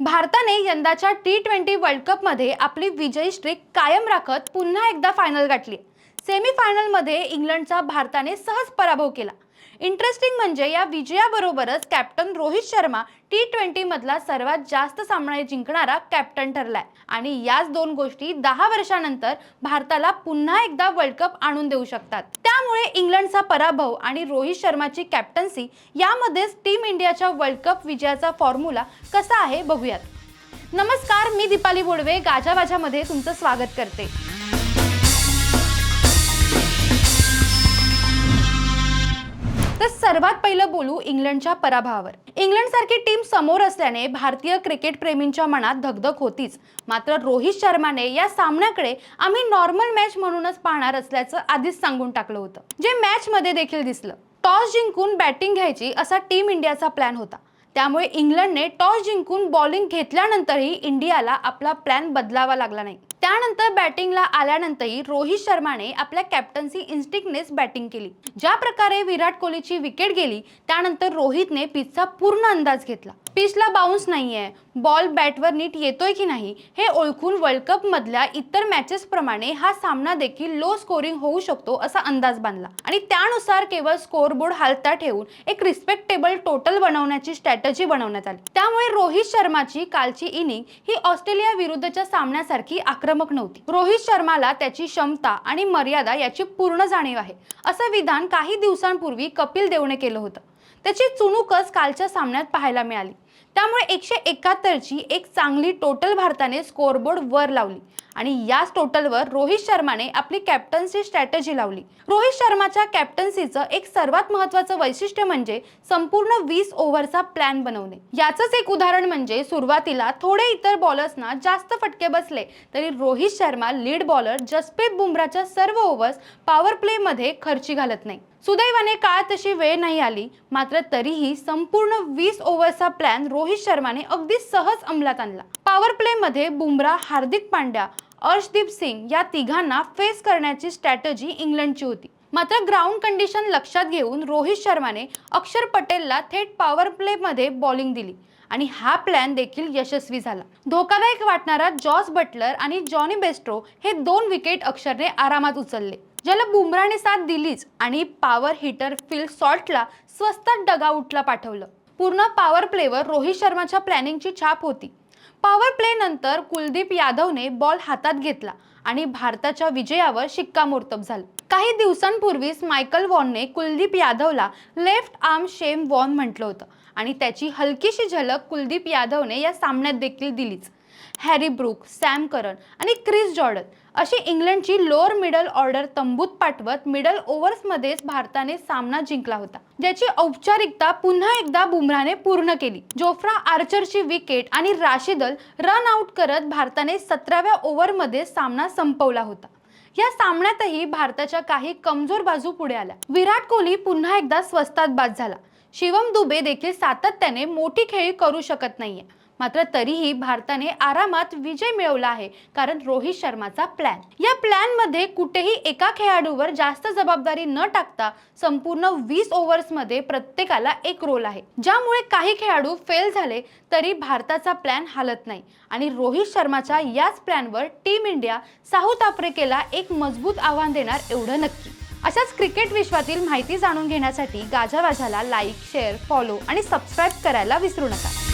भारताने यंदाच्या T twenty world कपमध्ये आपली विजयी स्ट्रीक कायम राखत पुन्हा एकदा फायनल गाठली. सेमीफायनलमध्ये इंग्लंडचा भारताने सहज पराभव केला. इंटरेस्टिंग म्हणजे या विजयाबरोबरच कॅप्टन रोहित शर्मा टी ट्वेंटीमधला सर्वात जास्त सामना जिंकणारा कॅप्टन ठरलाय. आणि याच दोन गोष्टी दहा वर्षानंतर भारताला पुन्हा एकदा वर्ल्ड कप आणून देऊ शकतात. त्यामुळे इंग्लंडचा पराभव आणि रोहित शर्माची कॅप्टन्सी यामध्येच टीम इंडियाच्या वर्ल्ड कप विजयाचा फॉर्म्युला कसा आहे बघूयात. नमस्कार मी दीपाली बोडवे गाजावाजामध्ये तुमचं स्वागत करते. सर्वात पहिलं बोलू इंग्लंडच्या पराभवावर. इंग्लंडसारखी टीम समोर असल्याने भारतीय क्रिकेट प्रेमींच्या मनात धगधग होतीच. मात्र रोहित शर्माने या सामन्याकडे आम्ही नॉर्मल मॅच म्हणूनच पाहणार असल्याचं आधीच सांगून टाकलं होतं. जे मॅच मध्ये देखील दिसलं. टॉस जिंकून बॅटिंग घ्यायची असा टीम इंडियाचा प्लॅन होता. त्यामुळे इंग्लंडने टॉस जिंकून बॉलिंग घेतल्यानंतरही इंडियाला आपला प्लॅन बदलावा लागला नाही. त्यानंतर बॅटिंगला आल्यानंतरही रोहित शर्माने आपल्या कॅप्टन्सी इन्स्टिंक्टनेच बॅटिंग केली. ज्या प्रकारे विराट कोहलीची विकेट गेली त्यानंतर रोहितने पिचचा पूर्ण अंदाज घेतला. पिचला बाउन्स नाहीये. बॉल बॅटवर नीट येतोय की नाही हे ओळखून वर्ल्ड कप मधल्या इतर मॅचेस प्रमाणे हा सामना देखील लो स्कोरिंग होऊ शकतो असा अंदाज बांधला. आणि त्यानुसार केवळ स्कोरबोर्ड हालता ठेवून एक रिस्पेक्टेबल टोटल बनवण्याची स्ट्रॅटजी बनवण्यात आली. त्यामुळे रोहित शर्माची कालची इनिंग ही ऑस्ट्रेलिया विरुद्धच्या सामन्यासारखी आक्रमक नव्हती. रोहित शर्माला त्याची क्षमता आणि मर्यादा याची पूर्ण जाणीव आहे. असं विधान काही दिवसांपूर्वी कपिल देवने केलं होतं. त्याची चुणूकच कालच्या सामन्यात पाहायला मिळाली. त्यामुळे एकशे एकाहत्तरची एक चांगली टोटल भारताने स्कोअरबोर्ड वर लावली. आणि याच टोटलवर रोहित शर्माने आपली कॅप्टन्सी स्ट्रॅटजी लावली. रोहित शर्माच्या कॅप्टन्सीचं एक सर्वात महत्त्वाचं वैशिष्ट्य म्हणजे संपूर्ण वीस ओव्हरचा प्लॅन बनवणे. याचंच एक उदाहरण म्हणजे सुरुवातीला थोडे इतर बॉलर्सना जास्त फटके बसले तरी रोहित शर्मा लीड बॉलर जसप्रीत बुमराच्या सर्व ओव्हर्स पॉवर प्लेमध्ये खर्ची घालत नाही. सुदैवाने काळ तशी वेळ नाही आली मात्र तरीही संपूर्ण वीस ओव्हरचा प्लॅन रोहित शर्माने अगदी सहज अंमलात आणला. पॉवर प्लेमध्ये बुमरा हार्दिक पांड्या अर्शदीप सिंग या तिघांना फेस करण्याची स्ट्रॅटजी इंग्लंडची होती. मात्र ग्राउंड कंडिशन लक्षात घेऊन रोहित शर्माने अक्षर पटेलला थेट पॉवर प्लेमध्ये बॉलिंग दिली आणि हा प्लॅन देखील यशस्वी झाला. धोकादायक वाटणारा जॉस बटलर आणि जॉनी बेस्ट्रो हे दोन विकेट अक्षरने आरामात उचलले. ज्याला बुमराने साथ दिलीच आणि पॉवर हिटर फिल सॉल्टला स्वस्तात डगाऊटला पाठवलं. पूर्ण पॉवर प्लेवर रोहित शर्माच्या प्लॅनिंगची छाप होती. पॉवर प्ले नंतर कुलदीप यादवने बॉल हातात घेतला आणि भारताच्या विजयावर शिक्कामोर्तब झालं. काही दिवसांपूर्वीच मायकल वॉनने कुलदीप यादवला लेफ्ट आर्म शेम वॉन म्हटलं होतं. आणि त्याची हलकीशी झलक कुलदीप यादवने या सामन्यात देखील दिलीच. हॅरी ब्रूक सॅम करन आणि क्रिस जॉर्डन अशी इंग्लंडची लोअर मिडल ऑर्डर तंबूत पाठवत मिडल ओव्हर्समध्येच भारताने सामना जिंकला होता. ज्याची औपचारिकता पुन्हा एकदा बुमराने पूर्ण केली. जोफ्रा आर्चरची विकेट आणि राशिदल रन आउट करत भारताने सतराव्या ओव्हरमध्ये सामना संपवला होता. या सामन्यातही भारताच्या काही कमजोर बाजू पुढे आल्या. विराट कोहली पुन्हा एकदा स्वस्तात बाद झाला. शिवम दुबे देखील सातत्याने मोठी खेळी करू शकत नाहीये. मात्र तरीही भारताने आरामात विजय मिळवला आहे कारण रोहित शर्माचा प्लॅन या प्लॅनमध्ये कुठेही एका खेळाडूवर जास्त जबाबदारी न टाकता संपूर्ण वीस ओव्हर्समध्ये प्रत्येकाला एक रोल आहे. ज्यामुळे काही खेळाडू फेल झाले तरी भारताचा प्लॅन हालत नाही. आणि रोहित शर्माच्या याच प्लॅनवर टीम इंडिया साऊथ आफ्रिकेला एक मजबूत आव्हान देणार एवढं नक्की. अशाच क्रिकेट विश्वातील माहिती जाणून घेण्यासाठी गाजावाजाला लाईक शेअर फॉलो आणि सबस्क्राईब करायला विसरू नका.